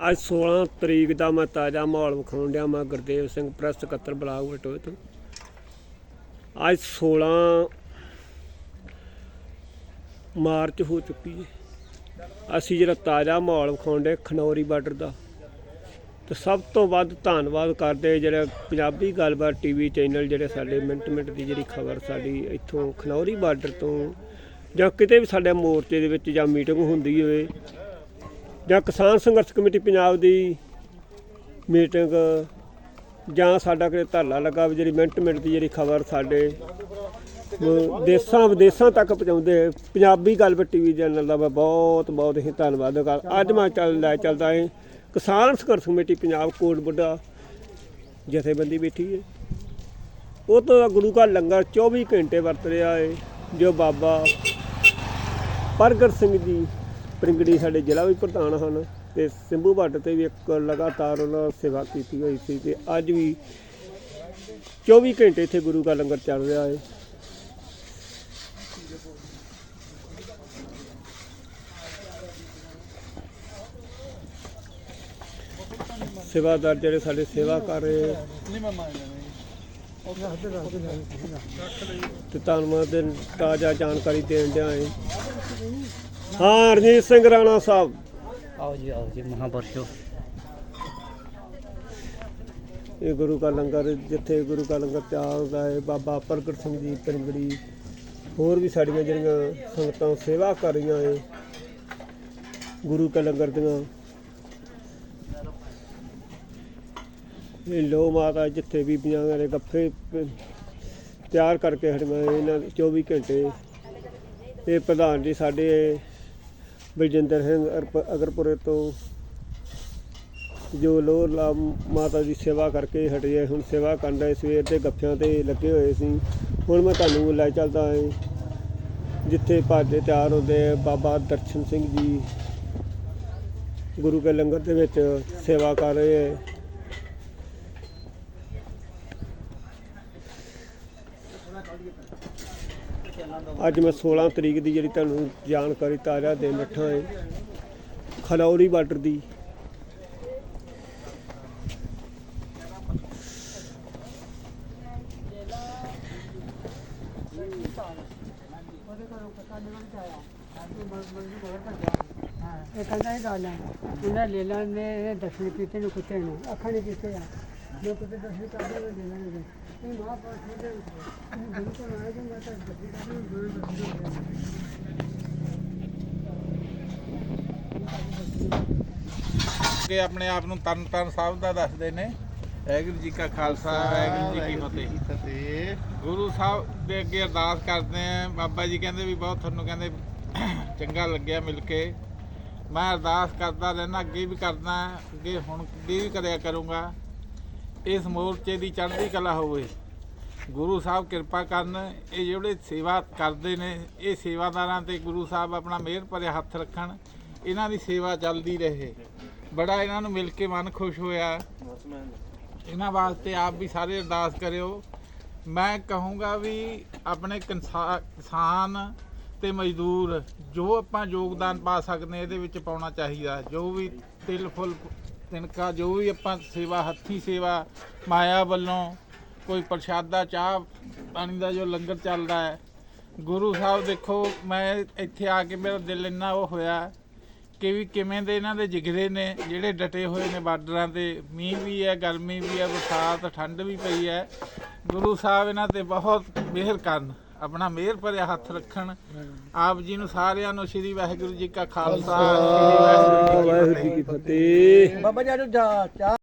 ਅੱਜ 16 ਤਰੀਕ ਦਾ ਮੈਂ ਤਾਜ਼ਾ ਮਾਹੌਲ ਵਿਖਾਉਣ ਡਿਆ ਮੈਂ ਗੁਰਦੇਵ ਸਿੰਘ ਪ੍ਰੈਸ ਸਕੱਤਰ ਬਲਾਕ ਬਟੋਏ ਤੋਂ। ਅੱਜ 16 ਮਾਰਚ ਹੋ ਚੁੱਕੀ ਹੈ ਅਸੀਂ ਜਿਹੜਾ ਤਾਜ਼ਾ ਮਾਹੌਲ ਵਿਖਾਉਣ ਦੇ ਖਨੌਰੀ ਬਾਰਡਰ ਦਾ, ਤੇ ਸਭ ਤੋਂ ਵੱਧ ਧੰਨਵਾਦ ਕਰਦੇ ਜਿਹੜੇ ਪੰਜਾਬੀ ਗੱਲਬਾਤ ਟੀਵੀ ਚੈਨਲ ਜਿਹੜੇ ਸਾਡੇ ਮਿੰਟ ਮਿੰਟ ਦੀ ਜਿਹੜੀ ਖਬਰ ਸਾਡੀ ਇੱਥੋਂ ਖਨੌਰੀ ਬਾਰਡਰ ਤੋਂ ਜਾਂ ਕਿਤੇ ਵੀ ਸਾਡੇ ਮੋਰਚੇ ਦੇ ਵਿੱਚ ਜਾਂ ਮੀਟਿੰਗ ਹੁੰਦੀ ਹੋਵੇ ਜਾਂ ਕਿਸਾਨ ਸੰਘਰਸ਼ ਕਮੇਟੀ ਪੰਜਾਬ ਦੀ ਮੀਟਿੰਗ ਜਾਂ ਸਾਡਾ ਕਿਤੇ ਧਰਨਾ ਲੱਗਾ ਵੀ ਜਿਹੜੀ ਮਿੰਟ ਮਿੰਟ ਦੀ ਜਿਹੜੀ ਖਬਰ ਸਾਡੇ ਅਹ ਦੇਸਾਂ ਵਿਦੇਸਾਂ ਤੱਕ ਪਹੁੰਚਾਉਂਦੇ ਆ। ਪੰਜਾਬੀ ਗੱਲਬਾਤ ਟੀਵੀ ਚੈਨਲ ਦਾ ਮੈਂ ਬਹੁਤ ਬਹੁਤ ਹੀ ਧੰਨਵਾਦ ਕਰਦਾ। ਅੱਜ ਮੈਂ ਚੱਲ ਲੈ ਚੱਲਦਾ ਹਾਂ ਕਿਸਾਨ ਸੰਘਰਸ਼ ਕਮੇਟੀ ਪੰਜਾਬ ਕੋਟ ਬੁੱਢਾ ਜਥੇਬੰਦੀ ਬੈਠੀ ਹੈ ਉਹ ਤੋਂ ਗੁਰੂ ਘਰ ਲੰਗਰ 24 ਘੰਟੇ ਵਰਤ ਰਿਹਾ ਹੈ ਜੋ ਬਾਬਾ ਪ੍ਰਗਟ ਸਿੰਘ ਜੀ ਪ੍ਰਿੰਗੜੀ ਸਾਡੇ ਜ਼ਿਲ੍ਹਾ ਵੀ ਪ੍ਰਧਾਨ ਹਨ ਤੇ ਸਿੰਭੂ ਭੱਟ ਤੇ ਵੀ ਇੱਕ ਲਗਾਤਾਰ ਉਹਨਾਂ ਸੇਵਾ ਕੀਤੀ ਹੋਈ ਸੀ ਤੇ ਅੱਜ ਵੀ 24 ਘੰਟੇ ਇੱਥੇ ਗੁਰੂ ਦਾ ਲੰਗਰ ਚੱਲ ਰਿਹਾ ਹੈ। ਸੇਵਾਦਾਰ ਜਿਹੜੇ ਸਾਡੇ ਸੇਵਾ ਕਰ ਰਹੇ ਆ। ਤੇ ਧੰਨਵਾਦ ਦੇ ਤਾਜ਼ਾ ਜਾਣਕਾਰੀ ਦੇਣ ਡਿਆ ਹੈ। ਹਾਂ ਰਣਜੀਤ ਸਿੰਘ ਰਾਣਾ ਸਾਹਿਬ। ਆਓ ਜੀ ਆਓ ਜੀ ਮਹਾਪੁਰਸ਼ੋ। ਇਹ ਗੁਰੂ ਕਾ ਲੰਗਰ ਜਿੱਥੇ ਗੁਰੂ ਕਾ ਲੰਗਰ ਚੱਲਦਾ ਹੈ ਬਾਬਾ ਪ੍ਰਗਟ ਸਿੰਘ ਜੀ ਪਿੰਗੜੀ ਹੋਰ ਵੀ ਸਾਡੀਆਂ ਜਿਹੜੀਆਂ ਸੰਗਤਾਂ ਸੇਵਾ ਕਰ ਰਹੀਆਂ ਹੈ ਗੁਰੂ ਕਾ ਲੰਗਰ ਦੀਆਂ। ਇਹ ਲੋ ਮਾਤਾ ਜਿੱਥੇ ਬੀਬੀਆਂ ਦੇ ਗੱਫੇ ਤਿਆਰ ਕਰਕੇ ਹਟੀਆਂ ਇਹਨਾਂ ਦੇ 24 ਘੰਟੇ। ਇਹ ਪ੍ਰਧਾਨ ਜੀ ਸਾਡੇ ਬਲਜਿੰਦਰ ਸਿੰਘ ਅਰਪ- ਅਗਰਪੁਰੇ ਤੋਂ ਜੋ ਲੋਰ ਲਾ ਮਾਤਾ ਦੀ ਸੇਵਾ ਕਰਕੇ ਹਟੇ ਆ ਹੁਣ ਸੇਵਾ ਕਰਨ ਦੇ ਸਵੇਰ ਦੇ ਗੱਫਿਆਂ ਤੇ ਲੱਗੇ ਹੋਏ ਸੀ। ਹੁਣ ਮੈਂ ਤੁਹਾਨੂੰ ਲੈ ਚੱਲਦਾ ਹਾਂ। ਜਿੱਥੇ ਭਾਜੇ ਤਿਆਰ ਹੁੰਦੇ ਆ, ਬਾਬਾ ਦਰਸ਼ਨ ਸਿੰਘ ਜੀ ਗੁਰੂ ਕੇ ਲੰਗਰ ਦੇ ਵਿੱਚ ਸੇਵਾ ਕਰ ਰਹੇ ਹੈ ਅੱਜ ਮੈਂ 16 ਤਰੀਕ ਦੀ ਜਿਹੜੀ ਤੁਹਾਨੂੰ ਜਾਣਕਾਰੀ ਤਾਜ਼ਾ ਦੇ ਲੱਠਾ ਹੈ। ਖਲੌਰੀ ਬਾਰਡਰ ਦੀ। ਇਹ ਕਹਿੰਦਾ ਇਹ ਗੱਲ ਹੈ। ਉਹਨਾਂ ਲੈ ਲੈਣੇ ਇਹ ਦਰਸ਼ਨ ਨੂੰ ਕੁੱਤੇ ਨੂੰ ਅੱਖਾਂ ਨਹੀਂ ਕੀਤੇ ਆ ਜੋ ਕੁੱਤੇ ਦਰਸ਼ਨ ਕਰਦੇ ਨੇ ਲੈ ਲੈਣਗੇ ਇਹ ਮਹਾਂਪੁਰਸ਼ ਦੇ ਗੁਰੂ ਕੋਲ ਆਏ ਜੋ ਮੈਂ ਤਾਂ ਦਰਸ਼ਨ ਕਰਦੇ ਗੁਰੂ ਦਰਸ਼ਨ ਕਿ ਆਪਣੇ ਆਪ ਨੂੰ ਤਰਨ ਤਾਰਨ ਸਾਹਿਬ ਦਾ ਦੱਸਦੇ ਨੇ ਵਾਹਿਗੁਰੂ ਜੀ ਕਾ ਖਾਲਸਾ ਵਾਹਿਗੁਰੂ ਜੀ ਕੀ ਫਤਿਹ। ਗੁਰੂ ਸਾਹਿਬ ਦੇ ਅੱਗੇ ਅਰਦਾਸ ਕਰਦੇ ਆ ਬਾਬਾ ਜੀ ਕਹਿੰਦੇ ਵੀ ਬਹੁਤ ਤੁਹਾਨੂੰ ਕਹਿੰਦੇ ਚੰਗਾ ਲੱਗਿਆ ਮਿਲ ਕੇ। ਮੈਂ ਅਰਦਾਸ ਕਰਦਾ ਰਹਿਣਾ ਅੱਗੇ ਵੀ ਕਰਦਾ ਅੱਗੇ ਹੁਣ ਵੀ ਕਰਿਆ ਕਰੂੰਗਾ। ਇਸ ਮੋਰਚੇ ਦੀ ਚੜ੍ਹਦੀ ਕਲਾ ਹੋਵੇ। ਗੁਰੂ ਸਾਹਿਬ ਕਿਰਪਾ ਕਰਨ, ਇਹ ਜਿਹੜੇ ਸੇਵਾ ਕਰਦੇ ਨੇ, ਇਹ ਸੇਵਾਦਾਰਾਂ ਤੇ ਗੁਰੂ ਸਾਹਿਬ ਆਪਣਾ ਮਿਹਰ ਭਰਿਆ ਹੱਥ ਰੱਖਣ, ਇਹਨਾਂ ਦੀ ਸੇਵਾ ਚੱਲਦੀ ਰਹੇ। ਬੜਾ ਇਹਨਾਂ ਨੂੰ ਮਿਲ ਕੇ ਮਨ ਖੁਸ਼ ਹੋਇਆ। ਇਹਨਾਂ ਵਾਸਤੇ ਆਪ ਵੀ ਸਾਰੇ ਅਰਦਾਸ ਕਰਿਓ। ਮੈਂ ਕਹੂੰਗਾ ਵੀ ਆਪਣੇ ਕਿਸਾ- ਕਿਸਾਨ ਤੇ ਮਜ਼ਦੂਰ ਜੋ ਆਪਾਂ ਯੋਗਦਾਨ ਪਾ ਸਕਦੇ ਇਹਦੇ ਵਿੱਚ ਪਾਉਣਾ ਚਾਹੀਦਾ। ਜੋ ਵੀ ਤਿਲ ਫੁੱਲ ਤਿਨਕਾ, ਜੋ ਵੀ ਆਪਾਂ ਸੇਵਾ, ਹੱਥੀ ਸੇਵਾ, ਮਾਇਆ ਵੱਲੋਂ ਕੋਈ ਪ੍ਰਸ਼ਾਦਾ, ਚਾਹ, ਪਾਣੀ ਦਾ ਜੋ ਲੰਗਰ ਚੱਲਦਾ ਹੈ, ਗੁਰੂ ਸਾਹਿਬ ਦੇਖੋ, ਮੈਂ ਇੱਥੇ ਆ ਕੇ ਮੇਰਾ ਦਿਲ ਇੰਨਾ ਉਹ ਹੋਇਆ ਕਿ ਵੀ ਕਿਵੇਂ ਦੇ ਇਹਨਾਂ ਦੇ ਜਿਗਰੇ ਨੇ, ਜਿਹੜੇ ਡਟੇ ਹੋਏ ਨੇ ਬਾਰਡਰਾਂ ਤੇ, ਮੀਂਹ ਵੀ ਹੈ, ਗਰਮੀ ਵੀ ਹੈ, ਬਰਸਾਤ, ਠੰਡ ਵੀ ਪਈ ਹੈ, ਗੁਰੂ ਸਾਹਿਬ ਇਹਨਾਂ ਤੇ ਬਹੁਤ ਮਿਹਰ ਕਰਨ। ਆਪਣਾ ਮਿਹਰ ਭਰਿਆ ਹੱਥ ਰੱਖਣ। ਆਪ ਜੀ ਨੂੰ ਸਾਰਿਆਂ ਨੂੰ ਸ੍ਰੀ ਵਾਹਿਗੁਰੂ ਜੀ ਕਾ ਖਾਲਸਾ ਸ੍ਰੀ ਵਾਹਿਗੁਰੂ ਜੀ ਕੀ ਫਤਿਹ। ਬਾਬਾ ਜੀ ਆਜੋ ਜਾ ਚਾਹ